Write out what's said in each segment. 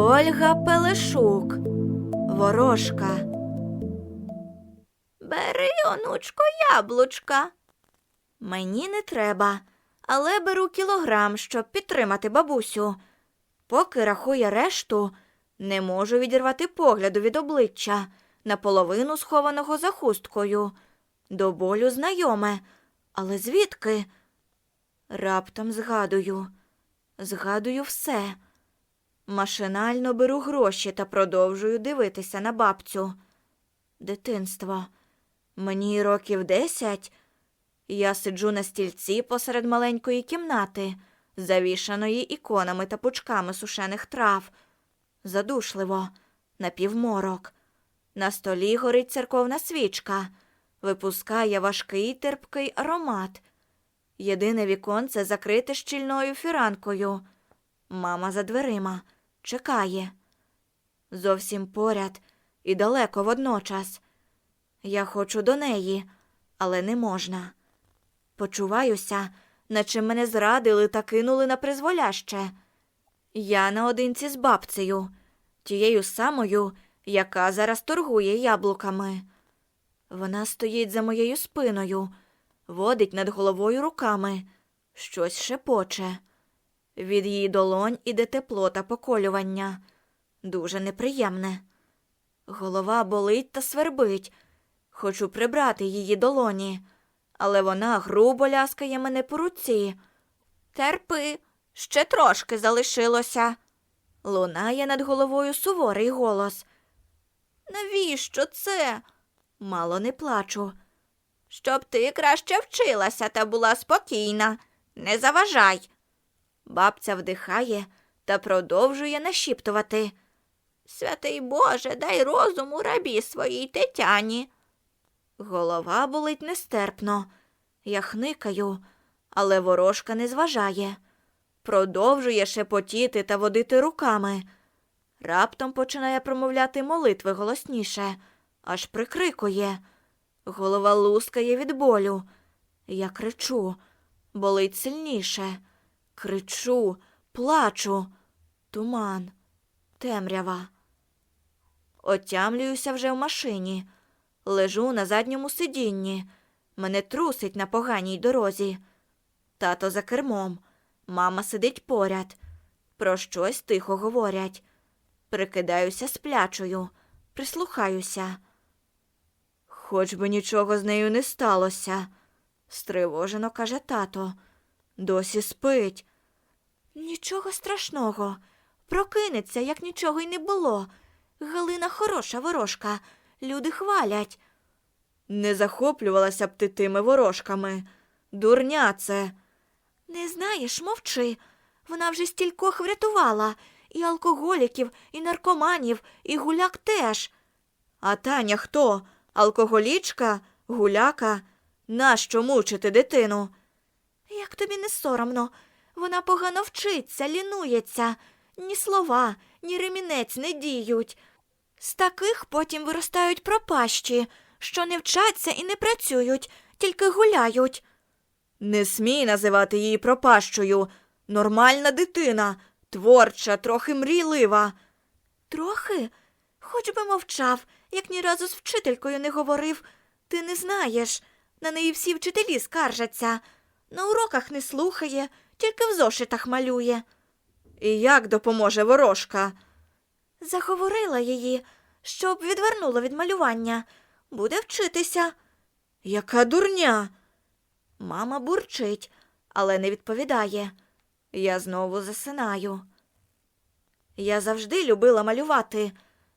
Ольга Пелешук. Ворожка. Бери, онучко, яблучка. Мені не треба, але беру кілограм, щоб підтримати бабусю. Поки рахує решту, не можу відірвати погляду від обличчя, наполовину схованого за хусткою. До болю знайоме, але звідки? Раптом згадую, згадую все. Машинально беру гроші та продовжую дивитися на бабцю. Дитинство. Мені років десять. Я сиджу на стільці посеред маленької кімнати, завішаної іконами та пучками сушених трав. Задушливо, напівморок. На столі горить церковна свічка, випускає важкий терпкий аромат. Єдине віконце закрите щільною фіранкою. Мама за дверима чекає. Зовсім поряд і далеко водночас. Я хочу до неї, але не можна. Почуваюся, наче мене зрадили та кинули на призволяще. Я наодинці з бабцею, тією самою, яка зараз торгує яблуками. Вона стоїть за моєю спиною, водить над головою руками, щось шепоче. Від її долонь іде тепло та поколювання. Дуже неприємне. Голова болить та свербить. Хочу прибрати її долоні, але вона грубо ляскає мене по руці. Терпи, ще трошки залишилося. Лунає над головою суворий голос. Навіщо це? Мало не плачу. Щоб ти краще вчилася та була спокійна. Не заважай. Бабця вдихає та продовжує нашіптувати. Святий Боже, дай розуму рабі своїй тетяні. Голова болить нестерпно. Я хникаю, але ворожка не зважає. Продовжує шепотіти та водити руками. Раптом починає промовляти молитви голосніше, аж прикрикує. Голова лускає від болю. Я кричу, болить сильніше. Кричу, плачу. Туман, темрява. Отямлююся вже в машині. Лежу на задньому сидінні. Мене трусить на поганій дорозі. Тато за кермом. Мама сидить поряд. Про щось тихо говорять. Прикидаюся сплячою, прислухаюся. Хоч би нічого з нею не сталося, стривожено каже тато. Досі спить. Нічого страшного. Прокинеться, як нічого й не було. Галина хороша ворожка. Люди хвалять. Не захоплювалася б ти тими ворожками. Дурня це. Не знаєш, мовчи. Вона вже стількох врятувала. І алкоголіків, і наркоманів, і гуляк теж. А Таня хто? Алкоголічка? Гуляка? Нащо мучити дитину? Як тобі не соромно? Вона погано вчиться, лінується. Ні слова, ні ремінець не діють. З таких потім виростають пропащі, що не вчаться і не працюють, тільки гуляють. Не смій називати її пропащою. Нормальна дитина, творча, трохи мрійлива. Трохи? Хоч би мовчав, як ні разу з вчителькою не говорив. Ти не знаєш. На неї всі вчителі скаржаться. На уроках не слухає, тільки в зошитах малює. І як допоможе ворожка? Заговорила її, щоб відвернула від малювання. Буде вчитися. Яка дурня. Мама бурчить, але не відповідає. Я знову засинаю. Я завжди любила малювати,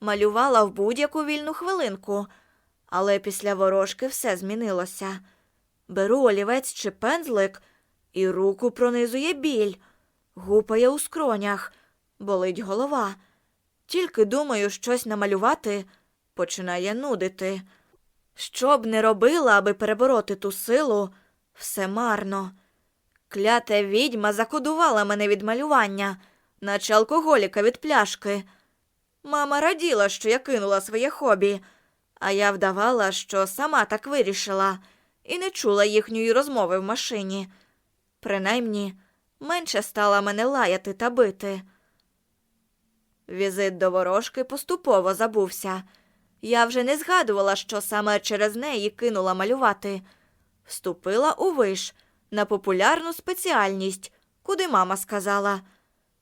малювала в будь-яку вільну хвилинку, але після ворожки все змінилося. Беру олівець чи пензлик, і руку пронизує біль, гупає у скронях, болить голова. Тільки думаю щось намалювати, починає нудити. Що б не робила, аби перебороти ту силу, все марно. Клята відьма закодувала мене від малювання, наче алкоголіка від пляшки. Мама раділа, що я кинула своє хобі, а я вдавала, що сама так вирішила, і не чула їхньої розмови в машині. Принаймні, менше стала мене лаяти та бити. Візит до ворожки поступово забувся. Я вже не згадувала, що саме через неї кинула малювати. Вступила у виш на популярну спеціальність, куди мама сказала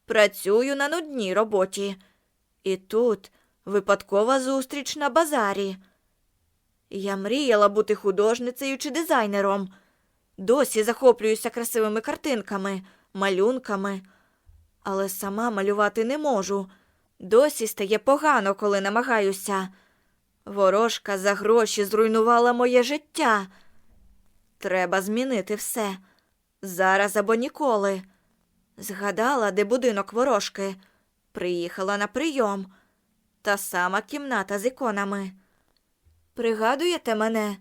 Працюю на нудній роботі. І тут випадкова зустріч на базарі. Я мріяла бути художницею чи дизайнером. Досі захоплююся красивими картинками, малюнками, але сама малювати не можу. Досі стає погано, коли намагаюся. Ворожка за гроші зруйнувала моє життя. Треба змінити все. Зараз або ніколи. Згадала, де будинок ворожки. Приїхала на прийом. Та сама кімната з іконами. Пригадуєте мене?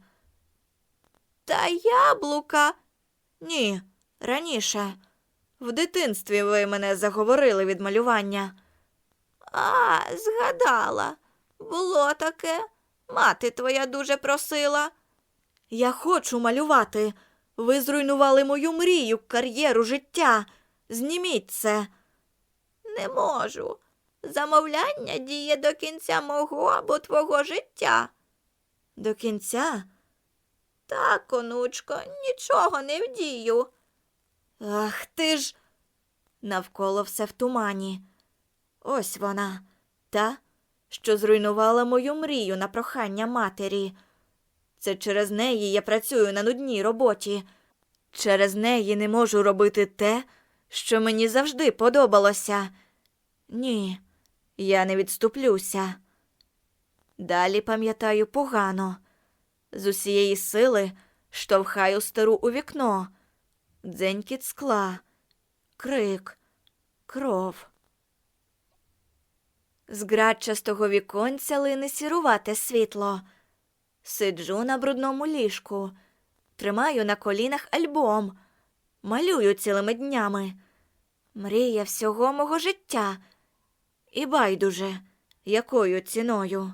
Та яблука. Ні, раніше. В дитинстві ви мене заговорили від малювання. А, згадала. Було таке. Мати твоя дуже просила. Я хочу малювати. Ви зруйнували мою мрію, кар'єру, життя. Зніміть це. Не можу. Замовляння діє до кінця мого або твого життя. До кінця? Так, онучко, нічого не вдію. Ах ти ж. Навколо все в тумані. Ось вона, та, що зруйнувала мою мрію на прохання матері. Це через неї я працюю на нудній роботі. Через неї не можу робити те, що мені завжди подобалося. Ні, я не відступлюся. Далі пам'ятаю погано. З усієї сили штовхаю стару у вікно. Дзенькіт скла, крик, кров. З градчастого віконця лине сірувате світло. Сиджу на брудному ліжку, тримаю на колінах альбом, малюю цілими днями. Мрія всього мого життя. І байдуже, якою ціною.